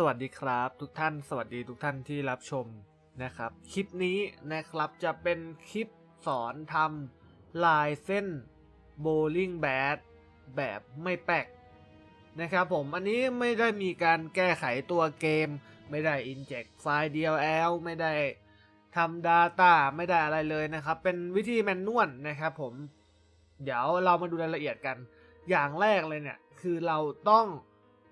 สวัสดีครับ ทุกท่านสวัสดีทุกท่านที่รับชมนะครับ คลิปนี้นะครับจะเป็นคลิปสอนทำลายเส้นโบลิ่งแบดแบบไม่แปลกนะครับผมอันนี้ไม่ได้มีการแก้ไขตัวเกม ไม่ได้ inject ไฟล์ DLL ไม่ได้ทำ Data ไม่ได้อะไรเลยนะครับ เป็นวิธีแมนนวลนะครับผม เดี๋ยวเรามาดูรายละเอียดกัน อย่างแรกเลยเนี่ย คือเราต้อง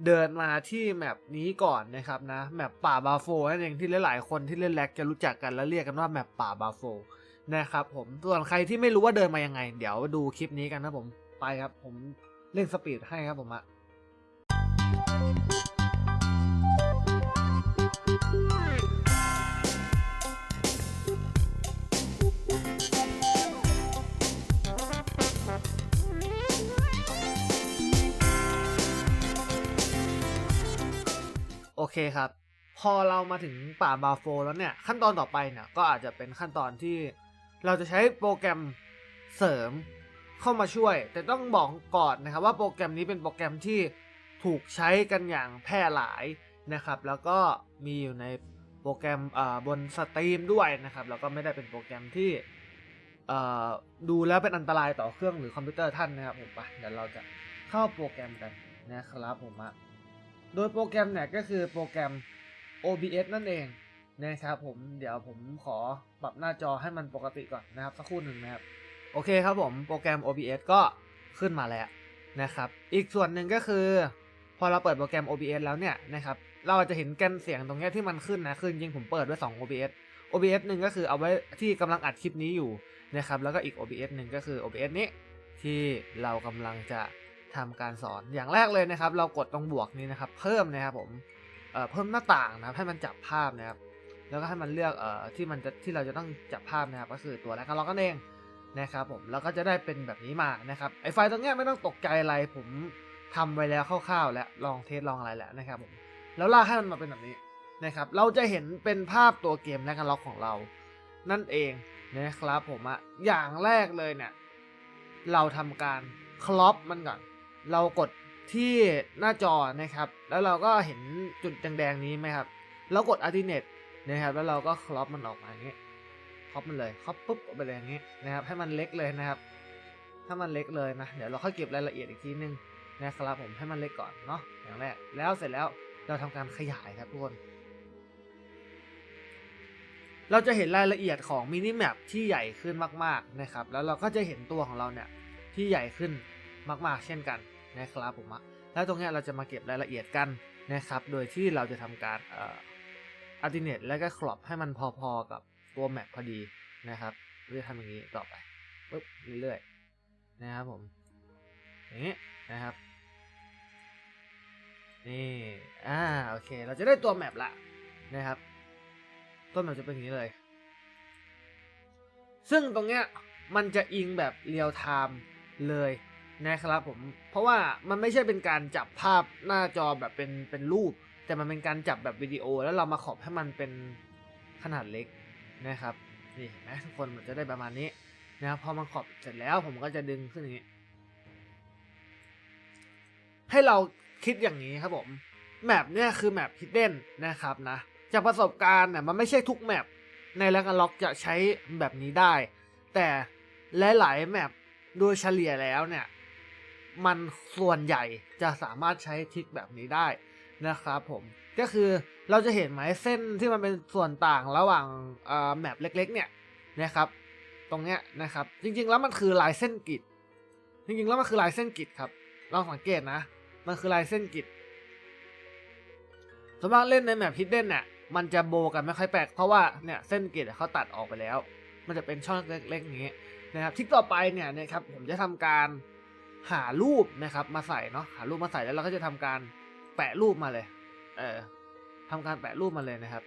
เดินมาที่แมปนี้ก่อนนะครับนะแมปป่าบาโฟนั่นเองที่หลายๆคนที่เล่นแล็กจะรู้จักกันและเรียกกันว่าแมปป่าบาโฟนะครับผมส่วนใครที่ไม่รู้ว่าเดินมายังไง เดี๋ยวดูคลิปนี้กันนะผมไปครับ ผมเร่งสปีดให้ครับผมอะ เคครับ พอเรามาถึงป่าบาโฟแล้วเนี่ย ขั้นตอนต่อไปเนี่ยก็อาจจะเป็นขั้นตอนที่เราจะใช้โปรแกรมเสริมเข้ามาช่วย แต่ต้องบอกก่อนนะครับว่าโปรแกรมนี้เป็นโปรแกรมที่ถูกใช้กันอย่างแพร่หลายนะครับ แล้วก็มีอยู่ในโปรแกรมบนสตรีมด้วยนะครับแล้วก็ไม่ได้เป็นโปรแกรมที่ดูแล้วเป็นอันตรายต่อเครื่องหรือคอมพิวเตอร์ท่านนะครับผมไปเดี๋ยวเราจะเข้าโปรแกรมกันนะครับผมอะ โดยโปรแกรมเนี่ยก็คือโปรแกรม OBS นั่นเองนะครับผมเดี๋ยวผมขอปรับหน้าจอให้มันปกติก่อนนะครับ สักครู่หนึ่งนะครับ โอเคครับผมโปรแกรม OBS ก็ขึ้นมาแล้วนะครับ อีกส่วนหนึ่งก็คือ พอเราเปิดโปรแกรม OBS แล้วเนี่ยนะครับเราจะเห็นแกนเสียงตรงนี้ที่มันขึ้นนะคือจริงผมเปิดไว้ 2 OBS OBS หนึ่งก็คือเอาไว้ที่กำลังอัดคลิปนี้อยู่นะครับแล้วก็อีก OBS หนึ่งก็คือ OBS นี้ที่เรากำลังจะ ทำการสอนอย่างแรกเลยนะครับ เรากดตรงบวกนี้นะครับ เพิ่มนะครับผมเเพิ่มหน้าต่างนะครับให้มันจับภาพนะครับ แล้วก็ให้มันเลือกเออที่มันจะที่เราจะต้องจับภาพนะครับ ก็คือตัวแรกก็เราก็เองนะครับผมแล้วก็จะได้เป็นแบบนี้มานะครับไอไฟล์ตรงนี้ไม่ต้องตกใจอะไรผมทำไว้แล้วคร่าวๆแล้วลองเทสลองอะไรแล้วนะครับผมแล้วลากให้มันมาเป็นแบบนี้นะครับ เราจะเห็นเป็นภาพตัวเกมและกันล็อกของเรา นั่นเองนะครับผมอะอย่างแรกเลยเนี่ย เราทำการคลอปมันก่อน เรากดที่หน้าจอนะครับ แล้วเราก็เห็นจุดแดงๆนี้ไหมครับ เรากด alternate นะครับ แล้วเราก็ครอปมันออกมาอย่างนี้ครอปมันเลยครอปปุ๊บออกไปเลยอย่างนี้นะครับ ให้มันเล็กเลยนะครับ ถ้ามันเล็กเลยนะ เดี๋ยวเราค่อยเก็บรายละเอียดอีกทีนึงนะครับผมให้มันเล็กก่อนเนาะ อย่างแรก แล้วเสร็จแล้วเราทำการขยายครับทุกคน เราจะเห็นรายละเอียดของมินิแมปที่ใหญ่ขึ้นมาก ๆนะครับ แล้วเราก็จะเห็นตัวของเราเนี่ยที่ใหญ่ขึ้นมาก ๆ เช่นกัน นะครับผมอะแล้วตรงนี้เราจะมาเก็บรายละเอียดกันนะครับ โดยที่เราจะทำการเอ่ออัลติเนตแล้วก็ครอปให้มันพอๆกับตัวแมปพอดีนะครับเราจะทำอย่างนี้ต่อไปปุ๊บเรื่อยๆนะครับผมอย่างนี้นะครับนี่อ่าโอเค เราจะได้ตัวแมปละนะครับต้นแมปจะเป็นอย่างนี้เลย ซึ่งตรงเนี้ยมันจะอิงแบบเรียลไทม์เลย นะครับผมเพราะว่ามันไม่ใช่เป็นการจับภาพหน้าจอแบบเป็นเป็นรูป แต่มันเป็นการจับแบบวิดีโอ แล้วเรามาขอบให้มันเป็นขนาดเล็กนะครับนี่เห็นไหมทุกคนมันจะได้ประมาณนี้นะครับพอมันขอบเสร็จแล้วผมก็จะดึงขึ้นอย่างนี้ ให้เราคิดอย่างนี้ครับผมแมปเนี่ยคือแมปฮิดเด้นนะครับนะจากประสบการณ์เนี่ยมันไม่ใช่ทุกแมปในแลกล็อกจะใช้แบบนี้ได้ แต่หลายๆแมปโดยเฉลี่ยแล้วเนี่ย มันส่วนใหญ่จะสามารถใช้ทิกแบบนี้ได้นะครับผมก็คือเราจะเห็นไหมเส้นที่มันเป็นส่วนต่างระหว่างเอ่อแมปเล็ก ๆ เนี่ยนะครับ ตรงเนี้ยนะครับ จริงๆแล้วมันคือลายเส้นกิดจริงๆแล้วมันคือลายเส้นกิดครับลองสังเกตนะ มันคือลายเส้นกิดส่วนมากเล่นในแมปฮิดเด้นเนี่ยมันจะโบกันไม่ค่อยแปลกเพราะว่าเนี่ยเส้นกิดเขาตัดออกไปแล้ว มันจะเป็นช่องเล็กๆอย่างนี้นะครับทิกต่อไปเนี่ยนะครับผมจะทำการ หารูปนะครับมาใส่เนาะหารูปมาใส่แล้วเราก็จะทำการแปะรูปมาเลย เออทำการแปะรูปมาเลยนะครับ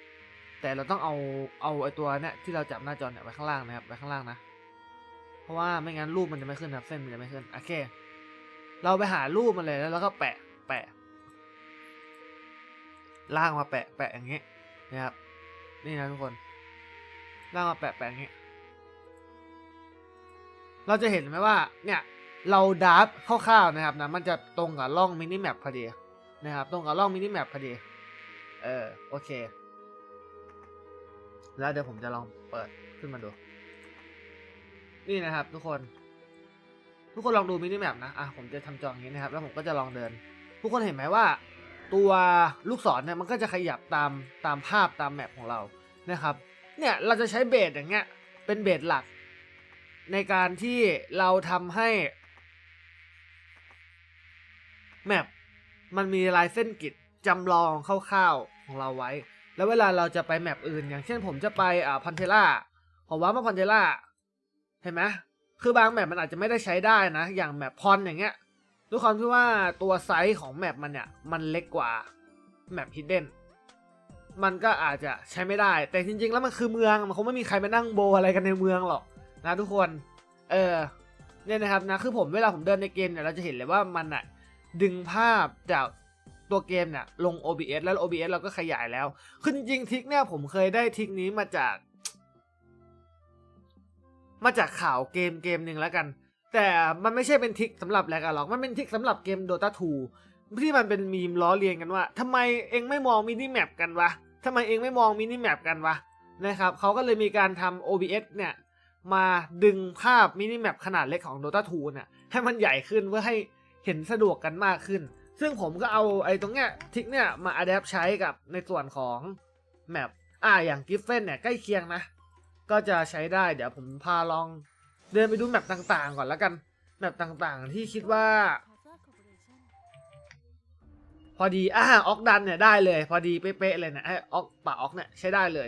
แต่เราต้องเอาเอาไอตัวเนี่ยที่เราจับหน้าจอเนี่ยไว้ข้างล่างนะครับไว้ข้างล่างนะเพราะว่าไม่งั้นรูปมันจะไม่ขึ้นครับเส้นมันจะไม่ขึ้นโอเค เราไปหารูปมาเลยแล้วเราก็แปะแปะล่างมาแปะแปะอย่างเงี้ยนะครับ นี่นะทุกคนล่างมาแปะแปะอย่างเงี้ยเราจะเห็นไหมว่าเนี่ย เราดับคร่าวๆนะครับนะมันจะตรงกับร่องมินิแมปพอดีนะครับ ตรงกับร่องมินิแมปพอดี เออโอเค แล้วเดี๋ยวผมจะลองเปิดขึ้นมาดู นี่นะครับ ทุกคน ทุกคนลองดูมินิแมปนะอะผมจะทำจออย่างนี้นะครับ แล้วผมก็จะลองเดิน ทุกคนเห็นไหมว่า ตัวลูกศรเนี่ยมันก็จะขยับตามตามภาพตามแมปของเรานะครับ เนี่ยเราจะใช้เบสอย่างเงี้ยเป็นเบสหลักในการที่เราทำให้ แมปมันมีลายเส้นกิจจำลองคร่าวๆของเราไว้ แล้วเวลาเราจะไปแมปอื่น อย่างเช่นผมจะไปอ่าพันเทล่าผมว่ามาพันเทล่าเห็นไหมคือบางแมปมันอาจจะไม่ได้ใช้ได้นะ อย่างแมปพรอย่างเงี้ยด้วยความที่ว่าตัวไซส์ของแมปมันเนี่ยมันเล็กกว่าแมปฮิดเด้นมันก็อาจจะใช้ไม่ได้ แต่จริง ๆ แล้วมันคือเมืองมันคงไม่มีใครมานั่งโบอะไรกันในเมืองหรอกนะทุกคน เออเนี่ยนะครับนะคือผมเวลาผมเดินในเกมเนี่ยเราจะเห็นเลยว่ามันอะ ดึงภาพจากตัวเกมเนี่ยลง OBS แล้ว OBS เราก็ขยายแล้ว คือจริงๆทิกเนี่ยผมเคยได้ทิกนี้มาจาก มาจากข่าวเกมเกมหนึ่งแล้วกัน แต่มันไม่ใช่เป็นทิกสำหรับแลกอะหรอก มันเป็นทิกสำหรับเกม Dota 2 ที่มันเป็นมีมล้อเลียนกันว่าทำไมเองไม่มองมินิแมปกันวะทำไมเองไม่มองมินิแมปกันวะนะครับเขาก็เลยมีการทำ OBS เนี่ยมาดึงภาพมินิแมปขนาดเล็กของ Dota 2เนี่ยให้มันใหญ่ขึ้นเพื่อให้ เห็นสะดวกกันมากขึ้น ซึ่งผมก็เอาไอ้ตรงเนี้ยทิกเนี่ยมาอัดแอปใช้กับในส่วนของแมปอ่าอย่างกิฟเฟนเนี่ยใกล้เคียงนะ ก็จะใช้ได้เดี๋ยวผมพาลองเดินไปดูแมปต่างๆ ก่อนแล้วกันแมปต่างๆ ที่คิดว่า พอดีอ่าออกดันเนี่ยได้เลย พอดีเป๊ะๆเลยเนี่ยไอ้ออกป่าออกเนี่ยใช้ได้เลย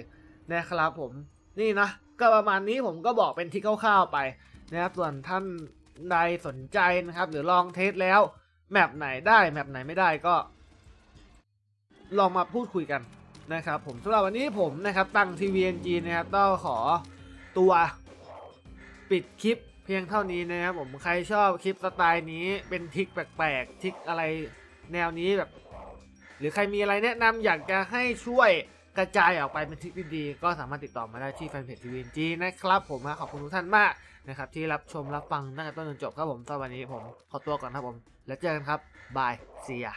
นะครับผมนี่นะก็ประมาณนี้ผมก็บอกเป็นที่คร่าวๆไปนะครับส่วนท่าน ใดสนใจนะครับ หรือลองเทสแล้ว แมปไหนได้แมปไหนไม่ได้ก็ ลองมาพูดคุยกันนะครับ ผมสำหรับวันนี้ผมนะครับตั้ง TVNG นจีนะครับต้องขอตัวปิดคลิปเพียงเท่านี้นะครับผมใครชอบคลิปสไตล์นี้เป็นทิกแปลกๆทิกอะไรแนวนี้แบบ หรือใครมีอะไรแนะนำอยากจะให้ช่วย กระจายออกไปเป็นทริกดีๆก็สามารถติดต่อมาได้ที่แฟนเพจจีวีจีนะครับผมขอบคุณทุกท่านมากนะครับที่รับชมรับฟังตั้งแต่ต้นจนจบครับผมสำหรับวันนี้ผมขอตัวก่อนครับผม แล้วเจอกันครับบายเสีย